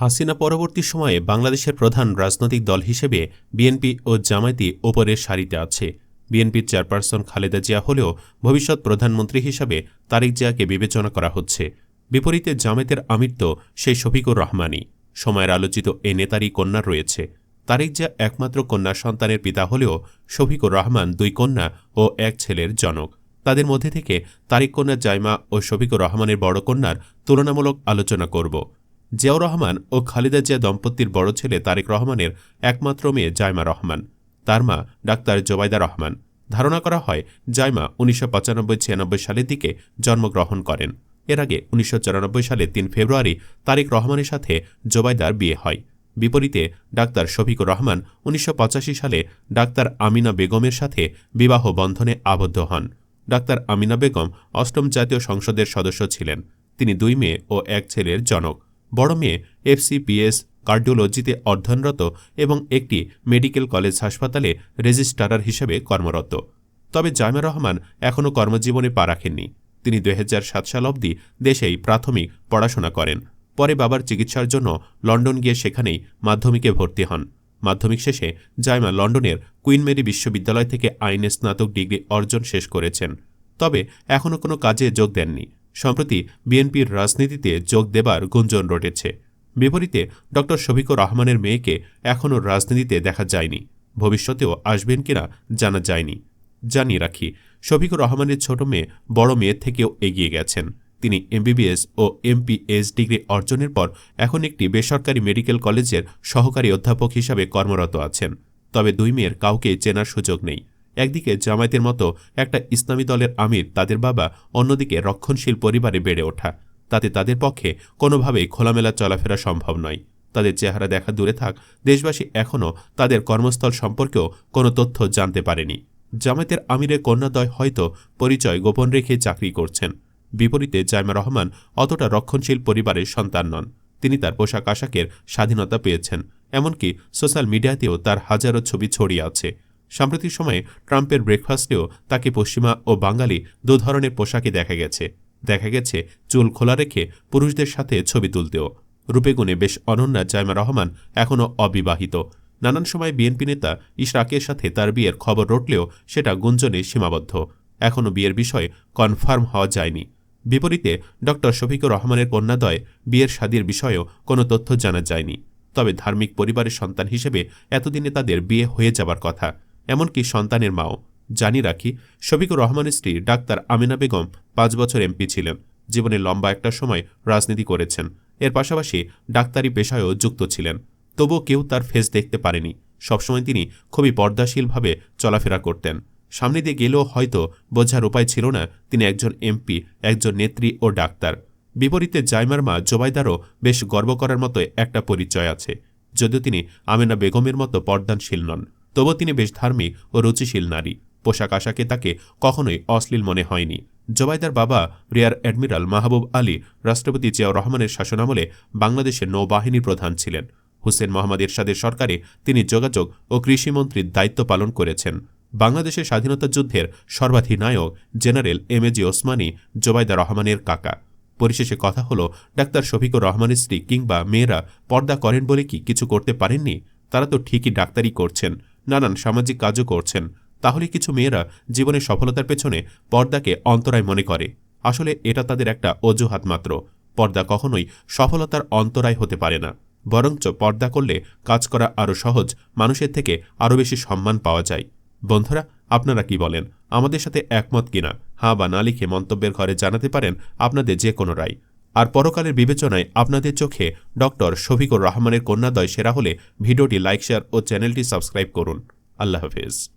হাসিনা পরবর্তী সময়ে বাংলাদেশের প্রধান রাজনৈতিক দল হিসেবে বিএনপি ও জামায়াতি ওপরের সারিতে আছে। বিএনপির চেয়ারপারসন খালেদা জিয়া হলেও ভবিষ্যৎ প্রধানমন্ত্রী হিসাবে তারেক জিয়াকে বিবেচনা করা হচ্ছে। বিপরীতে জামায়াতের আমির তো সেই শফিকুর রহমানই। সময়ের আলোচিত এ নেতারই কন্যা রয়েছে। তারেক জিয়া একমাত্র কন্যা সন্তানের পিতা হলেও শফিকুর রহমান দুই কন্যা ও এক ছেলের জনক। তাদের মধ্যে থেকে তারিক কন্যা জাইমা ও শফিকুর রহমানের বড় কন্যার তুলনামূলক আলোচনা করব। জিয়াউর রহমান ও খালিদা জিয়া দম্পতির বড় ছেলে তারেক রহমানের একমাত্র মেয়ে জায়মা রহমান। তার মা ডাক্তার জোবাইদা রহমান। ধারণা করা হয় জায়মা উনিশশো পঁচানব্বই ছিয়ানব্বই সালের দিকে জন্মগ্রহণ করেন। এর আগে উনিশশো চুরানব্বই সালে তিন ফেব্রুয়ারি তারেক রহমানের সাথে জোবাইদার বিয়ে হয়। বিপরীতে ডাক্তার শফিকুর রহমান উনিশশো পঁচাশি সালে ডাক্তার আমিনা বেগমের সাথে বিবাহ বন্ধনে আবদ্ধ হন। ডাক্তার আমিনা বেগম অষ্টম জাতীয় সংসদের সদস্য ছিলেন। তিনি দুই মেয়ে ও এক ছেলের জনক। বড় মেয়ে এফসিপিএস, কার্ডিওলজিতে অধ্যয়নরত এবং একটি মেডিকেল কলেজ হাসপাতালে রেজিস্ট্রার হিসেবে কর্মরত। তবে জামিয়া রহমান এখনও কর্মজীবনে পা রাখেননি। তিনি দু হাজার সাত সাল অবধি দেশেই প্রাথমিক পড়াশোনা করেন। পরে বাবার চিকিৎসার জন্য লন্ডন গিয়ে সেখানেই মাধ্যমিকে ভর্তি হন। মাধ্যমিক শেষে জাইমা লন্ডনের কুইন মেরি বিশ্ববিদ্যালয় থেকে আইনে স্নাতক ডিগ্রি অর্জন শেষ করেছেন। তবে এখনও কোনো কাজে যোগ দেননি। সম্প্রতি বিএনপির রাজনীতিতে যোগ দেবার গুঞ্জন রটেছে। বিপরীতে ড. শফিকুর রহমানের মেয়েকে এখনও রাজনীতিতে দেখা যায়নি। ভবিষ্যতেও আসবেন কিনা জানা যায়নি। জানিয়ে রাখি, শফিকুর রহমানের ছোট মেয়ে বড় মেয়ের থেকেও এগিয়ে গেছেন। তিনি এমবিবিএস ও এমপিএস ডিগ্রি অর্জনের পর এখন একটি বেসরকারি মেডিকেল কলেজের সহকারী অধ্যাপক হিসাবে কর্মরত আছেন। তবে দুই মেয়ের কাউকে চেনার সুযোগ নেই। একদিকে জামায়াতের মতো একটা ইসলামী দলের আমির তাদের বাবা, অন্যদিকে রক্ষণশীল পরিবারে বেড়ে ওঠা। তাতে তাদের পক্ষে কোনোভাবেই খোলামেলা চলাফেরা সম্ভব নয়। তাদের চেহারা দেখা দূরে থাক, দেশবাসী এখনও তাদের কর্মস্থল সম্পর্কেও কোনো তথ্য জানতে পারেনি। জামায়াতের আমিরের কন্যাদয় হয়তো পরিচয় গোপন রেখে চাকরি করছেন। বিপরীতে জাইমা রহমান অতটা রক্ষণশীল পরিবারের সন্তান নন। তিনি তার পোশাক আশাকের স্বাধীনতা পেয়েছেন, এমনকি সোশ্যাল মিডিয়াতেও তার হাজারো ছবি ছড়িয়ে আছে। সাম্প্রতিক সময়ে ট্রাম্পের ব্রেকফাস্টেও তাকে পশ্চিমা ও বাঙালি দু ধরনের পোশাকে দেখা গেছে। দেখা গেছে চুল খোলা রেখে পুরুষদের সাথে ছবি তুলতেও। রূপেগুণে বেশ অনন্যা জাইমা রহমান এখনও অবিবাহিত। নানান সময় বিএনপি নেতা ইশরাকের সাথে তার বিয়ের খবর রটলেও সেটা গুঞ্জনে সীমাবদ্ধ। এখনও বিয়ের বিষয়ে কনফার্ম হওয়া যায়নি। বিপরীতে ড. শফিকুর রহমানের কন্যাদয় বিয়ের স্বাদীর বিষয়েও কোনো তথ্য জানা যায়নি। তবে ধার্মিক পরিবারের সন্তান হিসেবে এতদিনে তাদের বিয়ে হয়ে যাবার কথা। এমনকি সন্তানের মাও। জানি রাখি, শফিকুর রহমানের স্ত্রী ডাক্তার আমিনা বেগম পাঁচ বছর এমপি ছিলেন। জীবনে লম্বা একটা সময় রাজনীতি করেছেন। এর পাশাপাশি ডাক্তারি পেশায়ও যুক্ত ছিলেন। তবুও কেউ তার ফেস দেখতে পারেনি। সবসময় তিনি খুবই পর্দাশীলভাবে চলাফেরা করতেন। সামনে দিয়ে গেলেও হয়তো বোঝার উপায় ছিল না, তিনি একজন এমপি, একজন নেত্রী ও ডাক্তার। বিপরীতে জাইমার মা জোবাইদারও বেশ গর্ব করার মতো একটা পরিচয় আছে। যদিও তিনি আমেনা বেগমের মতো পর্দানশীল নন। তবুও তিনি বেশ ধার্মিক ও রুচিশীল নারী। পোশাক আশাকে তাকে কখনোই অশ্লীল মনে হয়নি। জবাইদার বাবা রিয়ার অ্যাডমিরাল মাহবুব আলী, রাষ্ট্রপতি জিয়াউর রহমানের শাসনামলে বাংলাদেশের নৌবাহিনী প্রধান ছিলেন। হুসেন মোহাম্মদ এরশাদের সরকারে তিনি যোগাযোগ ও কৃষিমন্ত্রীর দায়িত্ব পালন করেছেন। বাংলাদেশের স্বাধীনতা যুদ্ধের সর্বাধিনায়ক general M A G Osmani Zubaida রহমানের কাকা। পরিশেষে কথা হলো, ডাক্তার শফিকুর রহমানের স্ত্রী কিংবা মেয়েরা পর্দা করেন বলে কি কিছু করতে পারেননি? তারা তো ঠিকই ডাক্তারি করছেন। নানান সামাজিক কাজও করছেন। তাহলে কিছু মেয়েরা জীবনের সফলতার পেছনে পর্দাকে অন্তরায় মনে করে। আসলে এটা তাদের একটা অজুহাত মাত্র। পর্দা কখনোই সফলতার অন্তরায় হতে পারে না। বরঞ্চ পর্দা করলে কাজ করা আরও সহজ, মানুষের থেকে আরও বেশি সম্মান পাওয়া যায়। বন্ধুরা, আপনারা কি বলেন? আমাদের সাথে একমত কিনা? হাঁ বা না লিখে মন্তব্যের ঘরে জানাতে পারেন আপনাদের যে কোনো রায়। আর পরকালের বিবেচনায় আপনাদের চোখে ডক্টর শফিকুর রহমানের কন্যাদয় সেরা হলে ভিডিওটি লাইক, শেয়ার ও চ্যানেলটি সাবস্ক্রাইব করুন। আল্লাহ হাফেজ।